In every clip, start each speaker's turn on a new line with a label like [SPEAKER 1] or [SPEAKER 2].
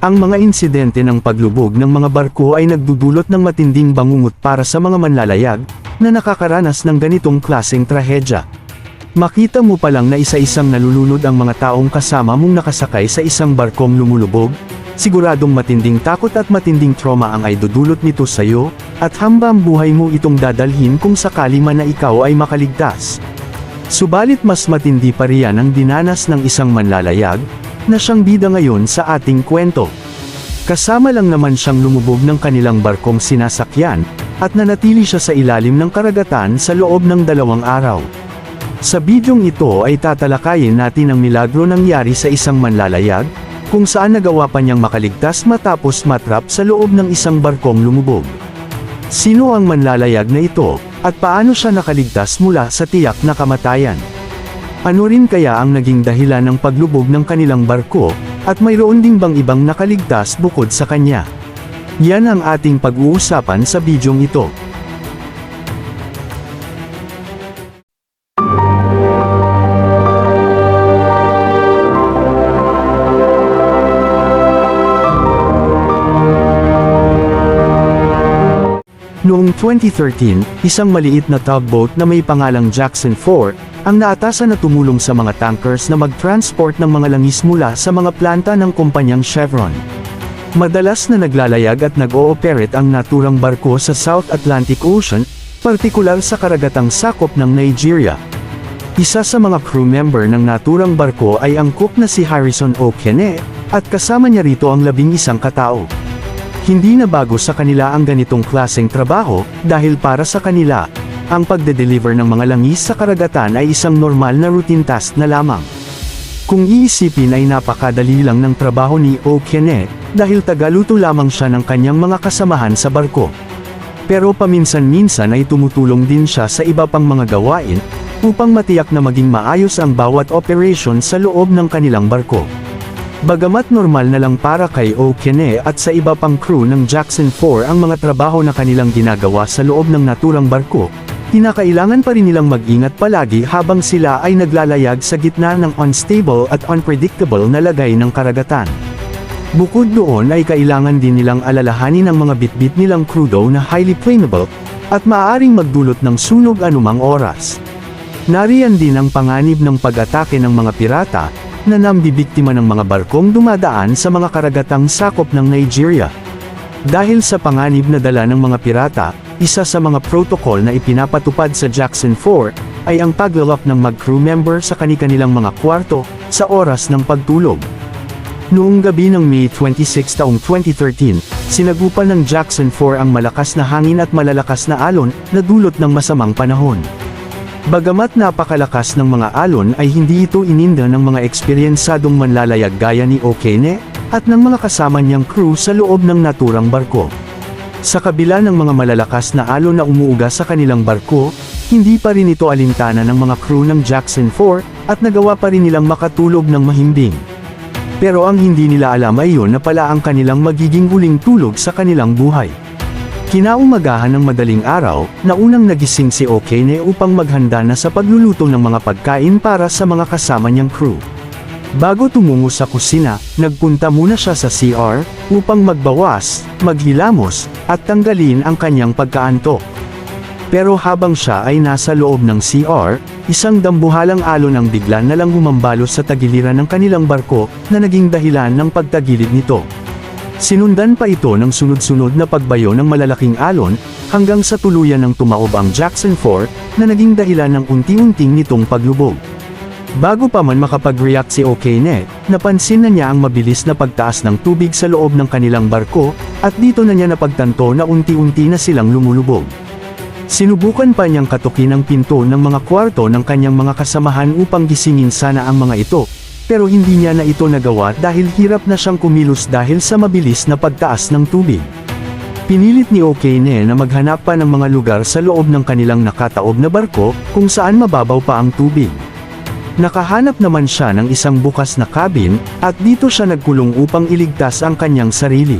[SPEAKER 1] Ang mga insidente ng paglubog ng mga barko ay nagdudulot ng matinding bangungot para sa mga manlalayag, na nakakaranas ng ganitong klaseng trahedya. Makita mo pa lang na isa-isang nalulunod ang mga taong kasama mong nakasakay sa isang barkong lumulubog, siguradong matinding takot at matinding trauma ang ay dudulot nito sa iyo, at hambang buhay mo itong dadalhin kung sakali man na ikaw ay makaligtas. Subalit mas matindi pa riyan ang dinanas ng isang manlalayag, na siyang bida ngayon sa ating kwento. Kasama lang naman siyang lumubog ng kanilang barkong sinasakyan, at nanatili siya sa ilalim ng karagatan sa loob ng dalawang araw. Sa bidyong ito ay tatalakayin natin ang milagro nangyari sa isang manlalayag, kung saan nagawa pa niyang makaligtas matapos matrap sa loob ng isang barkong lumubog. Sino ang manlalayag na ito, at paano siya nakaligtas mula sa tiyak na kamatayan? Ano rin kaya ang naging dahilan ng paglubog ng kanilang barko, at mayroon ding bang ibang nakaligtas bukod sa kanya? Yan ang ating pag-uusapan sa bidyong ito. Noong 2013, isang maliit na tugboat na may pangalang Jackson 4, ang naatasan na tumulong sa mga tankers na mag-transport ng mga langis mula sa mga planta ng kumpanyang Chevron. Madalas na naglalayag at nag-ooperate ang naturang barko sa South Atlantic Ocean, partikular sa karagatang sakop ng Nigeria. Isa sa mga crew member ng naturang barko ay ang cook na si Harrison O'Kene, at kasama niya rito ang labing isang katao. Hindi na bago sa kanila ang ganitong klaseng trabaho, dahil para sa kanila, ang pagde-deliver ng mga langis sa karagatan ay isang normal na routine task na lamang. Kung iisipin ay napakadali lang ng trabaho ni O'Kene, dahil tagaluto lamang siya ng kanyang mga kasamahan sa barko. Pero paminsan-minsan ay tumutulong din siya sa iba pang mga gawain, upang matiyak na maging maayos ang bawat operation sa loob ng kanilang barko. Bagamat normal na lang para kay O'Kene at sa iba pang crew ng Jackson 4 ang mga trabaho na kanilang ginagawa sa loob ng naturang barko, kinakailangan pa rin nilang mag-ingat palagi habang sila ay naglalayag sa gitna ng unstable at unpredictable na lagay ng karagatan. Bukod doon ay kailangan din nilang alalahanin ang mga bitbit nilang crudo na highly flammable, at maaaring magdulot ng sunog anumang oras. Nariyan din ang panganib ng pag-atake ng mga pirata, na nambibiktima ng mga barkong dumadaan sa mga karagatang sakop ng Nigeria. Dahil sa panganib na dala ng mga pirata, isa sa mga protocol na ipinapatupad sa Jackson 4, ay ang paglalak ng mag-crew member sa kanilang mga kwarto, sa oras ng pagtulog. Noong gabi ng May 26 taong 2013, sinagupan ng Jackson 4 ang malakas na hangin at malalakas na alon, na dulot ng masamang panahon. Bagamat napakalakas ng mga alon ay hindi ito ininda ng mga eksperyensadong manlalayag gaya ni Okene, at ng mga kasama niyang crew sa loob ng naturang barko. Sa kabila ng mga malalakas na alon na umuuga sa kanilang barko, hindi pa rin ito alintana ng mga crew ng Jackson 4, at nagawa pa rin nilang makatulog ng mahimbing. Pero ang hindi nila alam ay yun na pala ang kanilang magiging huling tulog sa kanilang buhay. Kinaumagahan ng madaling araw, na unang nagising si Okene upang maghanda na sa pagluluto ng mga pagkain para sa mga kasama niyang crew. Bago tumungo sa kusina, nagpunta muna siya sa CR, upang magbawas, maghilamos, at tanggalin ang kanyang pagkaantok. Pero habang siya ay nasa loob ng CR, isang dambuhalang alon ang bigla na lang humambalos sa tagiliran ng kanilang barko, na naging dahilan ng pagtagilid nito. Sinundan pa ito ng sunod-sunod na pagbayo ng malalaking alon, hanggang sa tuluyan ng tumaob ang Jackson 4, na naging dahilan ng unti-unting nitong paglubog. Bago pa man makapag-react si Okene, napansin na niya ang mabilis na pagtaas ng tubig sa loob ng kanilang barko, at dito na niya napagtanto na unti-unti na silang lumulubog. Sinubukan pa niyang katukin ang pinto ng mga kwarto ng kanyang mga kasamahan upang gisingin sana ang mga ito, pero hindi niya na ito nagawa dahil hirap na siyang kumilos dahil sa mabilis na pagtaas ng tubig. Pinilit ni Okene na maghanap pa ng mga lugar sa loob ng kanilang nakataob na barko, kung saan mababaw pa ang tubig. Nakahanap naman siya ng isang bukas na cabin, at dito siya nagkulong upang iligtas ang kanyang sarili.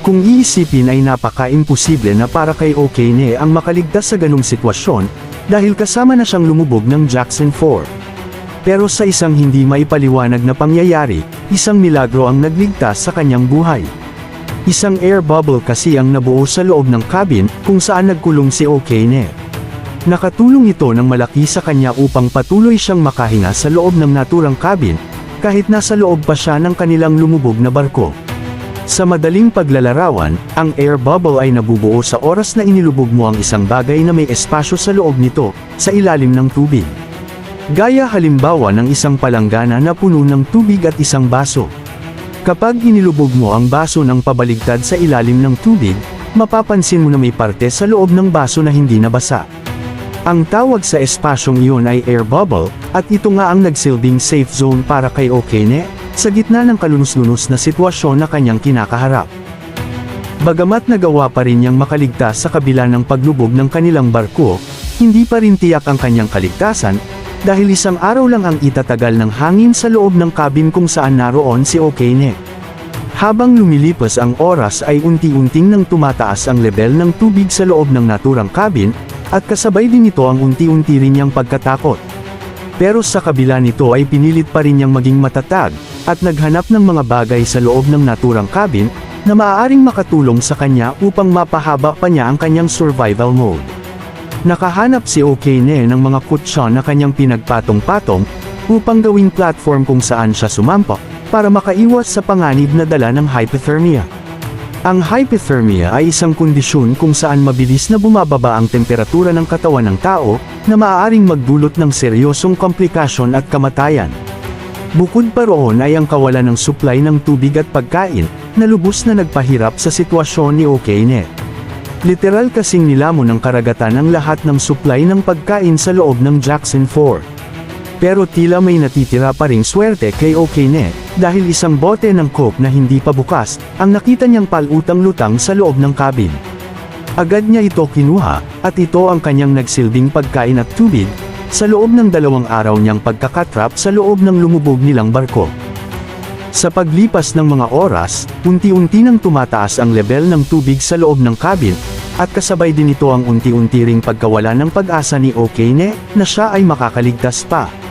[SPEAKER 1] Kung iisipin ay napaka-imposible na para kay Okene ang makaligtas sa ganong sitwasyon, dahil kasama na siyang lumubog ng Jackson 4. Pero sa isang hindi maipaliwanag na pangyayari, isang milagro ang nagligtas sa kanyang buhay. Isang air bubble kasi ang nabuo sa loob ng cabin kung saan nagkulong si Okene. Nakatulong ito ng malaki sa kanya upang patuloy siyang makahinga sa loob ng naturang cabin, kahit nasa loob pa siya ng kanilang lumubog na barko. Sa madaling paglalarawan, ang air bubble ay nabubuo sa oras na inilubog mo ang isang bagay na may espasyo sa loob nito, sa ilalim ng tubig. Gaya halimbawa ng isang palanggana na puno ng tubig at isang baso. Kapag inilubog mo ang baso ng pabaligtad sa ilalim ng tubig, mapapansin mo na may parte sa loob ng baso na hindi nabasa. Ang tawag sa espasyong iyon ay air bubble, at ito nga ang nagsilbing safe zone para kay Okene, sa gitna ng kalunos-lunos na sitwasyon na kanyang kinakaharap. Bagamat nagawa pa rin niyang makaligtas sa kabila ng paglubog ng kanilang barko, hindi pa rin tiyak ang kanyang kaligtasan, dahil isang araw lang ang itatagal ng hangin sa loob ng cabin kung saan naroon si Okene. Habang lumilipas ang oras ay unti-unting nang tumataas ang level ng tubig sa loob ng naturang cabin, at kasabay din ito ang unti-unti rin niyang pagkatakot. Pero sa kabila nito ay pinilit pa rin niyang maging matatag, at naghanap ng mga bagay sa loob ng naturang cabin, na maaaring makatulong sa kanya upang mapahaba pa niya ang kanyang survival mode. Nakahanap si Okene ng mga kutsyon na kanyang pinagpatong-patong, upang gawing platform kung saan siya sumampa, para makaiwas sa panganib na dala ng hypothermia. Ang hypothermia ay isang kondisyon kung saan mabilis na bumababa ang temperatura ng katawan ng tao, na maaaring magdulot ng seryosong komplikasyon at kamatayan. Bukod pa roon ay ang kawalan ng supply ng tubig at pagkain, na lubos na nagpahirap sa sitwasyon ni Okene. Literal kasing nilamon ng karagatan ang lahat ng supply ng pagkain sa loob ng Jackson 4. Pero tila may natitira pa ring swerte kay Okene, dahil isang bote ng coke na hindi pa bukas, ang nakita niyang palutang-lutang sa loob ng cabin. Agad niya ito kinuha, at ito ang kanyang nagsilbing pagkain at tubig, sa loob ng dalawang araw niyang pagkakatrap sa loob ng lumubog nilang barko. Sa paglipas ng mga oras, unti-unti nang tumataas ang level ng tubig sa loob ng cabin, at kasabay din ito ang unti-unti ring pagkawala ng pag-asa ni Okene, na siya ay makakaligtas pa.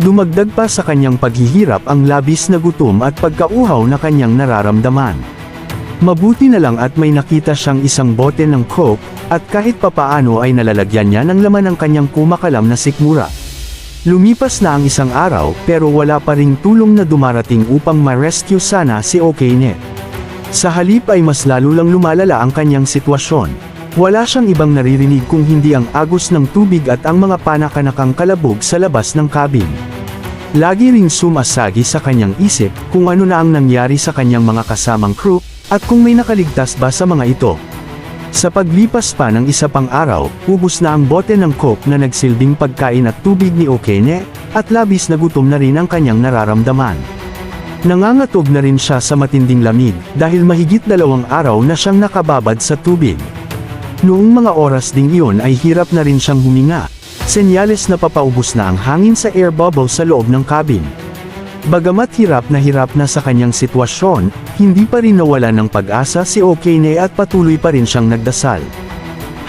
[SPEAKER 1] Dumagdag pa sa kanyang paghihirap ang labis na gutom at pagkauhaw na kanyang nararamdaman. Mabuti na lang at may nakita siyang isang bote ng coke, at kahit papaano ay nalalagyan niya ng laman ang kanyang kumakalam na sikmura. Lumipas na ang isang araw pero wala pa ring tulong na dumarating upang ma-rescue sana si Okene. Sa halip ay mas lalo lang lumalala ang kanyang sitwasyon. Wala siyang ibang naririnig kung hindi ang agos ng tubig at ang mga panakanakang kalabog sa labas ng cabin. Lagi ring sumasagi sa kanyang isip kung ano na ang nangyari sa kanyang mga kasamang crew, at kung may nakaligtas ba sa mga ito. Sa paglipas pa ng isa pang araw, ubos na ang bote ng coke na nagsilbing pagkain at tubig ni Okene, at labis na gutom na rin ang kanyang nararamdaman. Nangangatog na rin siya sa matinding lamig, dahil mahigit dalawang araw na siyang nakababad sa tubig. Noong mga oras ding iyon ay hirap na rin siyang huminga, senyales na papaubos na ang hangin sa air bubble sa loob ng cabin. Bagamat hirap na hirap na sa kanyang sitwasyon, hindi pa rin nawala ng pag-asa si Okene at patuloy pa rin siyang nagdasal.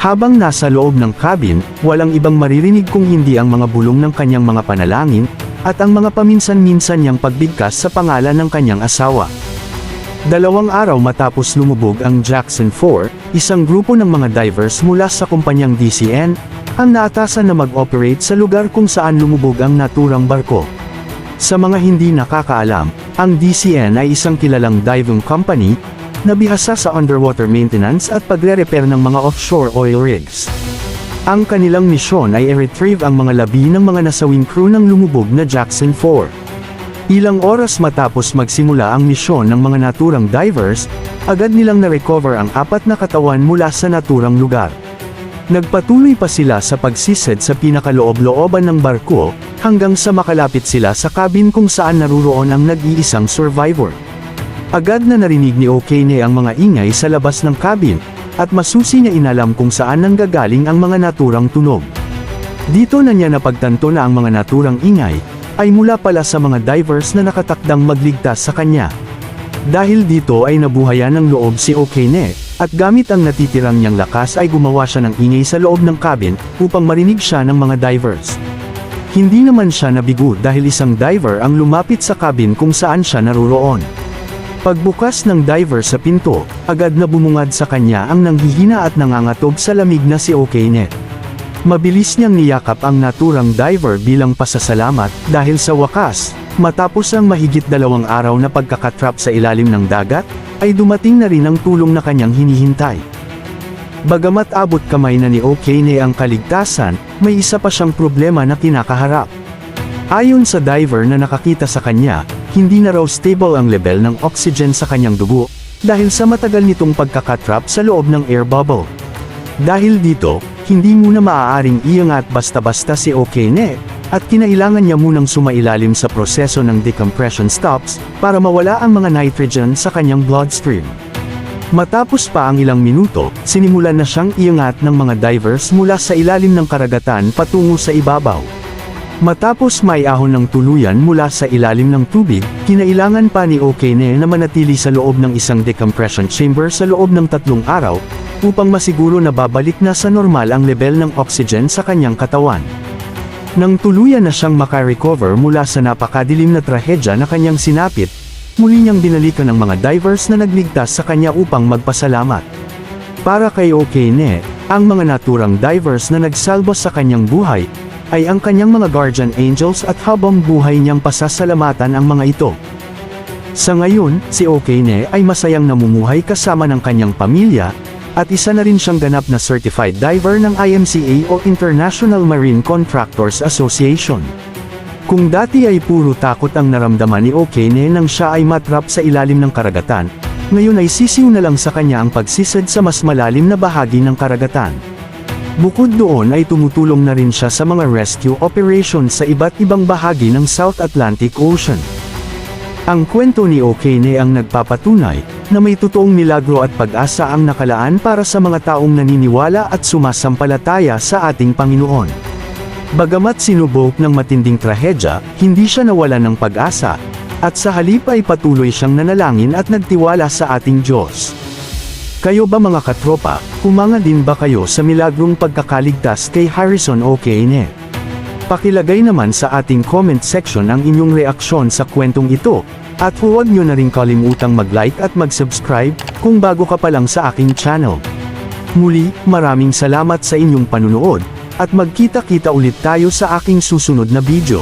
[SPEAKER 1] Habang nasa loob ng cabin, walang ibang maririnig kung hindi ang mga bulong ng kanyang mga panalangin, at ang mga paminsan-minsan niyang pagbigkas sa pangalan ng kanyang asawa. Dalawang araw matapos lumubog ang Jackson 4, isang grupo ng mga divers mula sa kumpanyang DCN, ang naatasan na mag-operate sa lugar kung saan lumubog ang naturang barko. Sa mga hindi nakakaalam, ang DCN ay isang kilalang diving company, na bihasa sa underwater maintenance at pagre-repair ng mga offshore oil rigs. Ang kanilang misyon ay i-retrieve ang mga labi ng mga nasawing crew ng lumubog na Jackson 4. Ilang oras matapos magsimula ang misyon ng mga naturang divers, agad nilang na-recover ang apat na katawan mula sa naturang lugar. Nagpatuloy pa sila sa pagsisid sa pinakaloob-looban ng barko, hanggang sa makalapit sila sa cabin kung saan naruroon ang nag-iisang survivor. Agad na narinig ni Okene ang mga ingay sa labas ng cabin, at masusi niya inalam kung saan nanggagaling ang mga naturang tunog. Dito na niya napagtanto na ang mga naturang ingay, ay mula pala sa mga divers na nakatakdang magligtas sa kanya. Dahil dito ay nabuhayan ng loob si Okene, at gamit ang natitirang niyang lakas ay gumawa siya ng ingay sa loob ng cabin, upang marinig siya ng mga divers. Hindi naman siya nabigo dahil isang diver ang lumapit sa cabin kung saan siya naroroon. Pagbukas ng diver sa pinto, agad na bumungad sa kanya ang nanghihina at nangangatog sa lamig na si Okaynet. Mabilis niyang niyakap ang naturang diver bilang pasasalamat dahil sa wakas, matapos ang mahigit dalawang araw na pagkakatrap sa ilalim ng dagat, ay dumating na rin ang tulong na kanyang hinihintay. Bagamat abot kamay na ni Okene ang kaligtasan, may isa pa siyang problema na kinakaharap. Ayon sa diver na nakakita sa kanya, hindi na raw stable ang level ng oxygen sa kanyang dugo, dahil sa matagal nitong pagkakatrap sa loob ng air bubble. Dahil dito, hindi muna maaaring iangat basta-basta si Okene, at kinailangan niya munang sumailalim sa proseso ng decompression stops, para mawala ang mga nitrogen sa kanyang bloodstream. Matapos pa ang ilang minuto, sinimulan na siyang iangat ng mga divers mula sa ilalim ng karagatan patungo sa ibabaw. Matapos maiahon ng tuluyan mula sa ilalim ng tubig, kinailangan pa ni Okene na manatili sa loob ng isang decompression chamber sa loob ng tatlong araw, upang masiguro na babalik na sa normal ang level ng oxygen sa kanyang katawan. Nang tuluyan na siyang makarecover mula sa napakadilim na trahedya na kanyang sinapit, muli niyang binalikan ng mga divers na nagligtas sa kanya upang magpasalamat. Para kay Okene, ang mga naturang divers na nagsalba sa kanyang buhay, ay ang kanyang mga guardian angels at habang buhay niyang pasasalamatan ang mga ito. Sa ngayon, si Okene ay masayang namumuhay kasama ng kanyang pamilya, at isa na rin siyang ganap na certified diver ng IMCA o International Marine Contractors Association. Kung dati ay puro takot ang naramdaman ni Okene nang siya ay matrap sa ilalim ng karagatan, ngayon ay sisiw na lang sa kanya ang pagsisid sa mas malalim na bahagi ng karagatan. Bukod doon ay tumutulong na rin siya sa mga rescue operations sa iba't ibang bahagi ng South Atlantic Ocean. Ang kwento ni Okene ang nagpapatunay na may totoong milagro at pag-asa ang nakalaan para sa mga taong naniniwala at sumasampalataya sa ating Panginoon. Bagamat sinubok ng matinding trahedya, hindi siya nawalan ng pag-asa, at sa halip ay patuloy siyang nanalangin at nagtiwala sa ating Diyos. Kayo ba mga katropa, kumanga din ba kayo sa milagrong pagkakaligtas kay Harrison Okene? Pakilagay naman sa ating comment section ang inyong reaksyon sa kwentong ito, at huwag nyo na rin kalimutang mag-like at mag-subscribe, kung bago ka pa lang sa aking channel. Muli, maraming salamat sa inyong panunood, at magkita-kita ulit tayo sa aking susunod na video.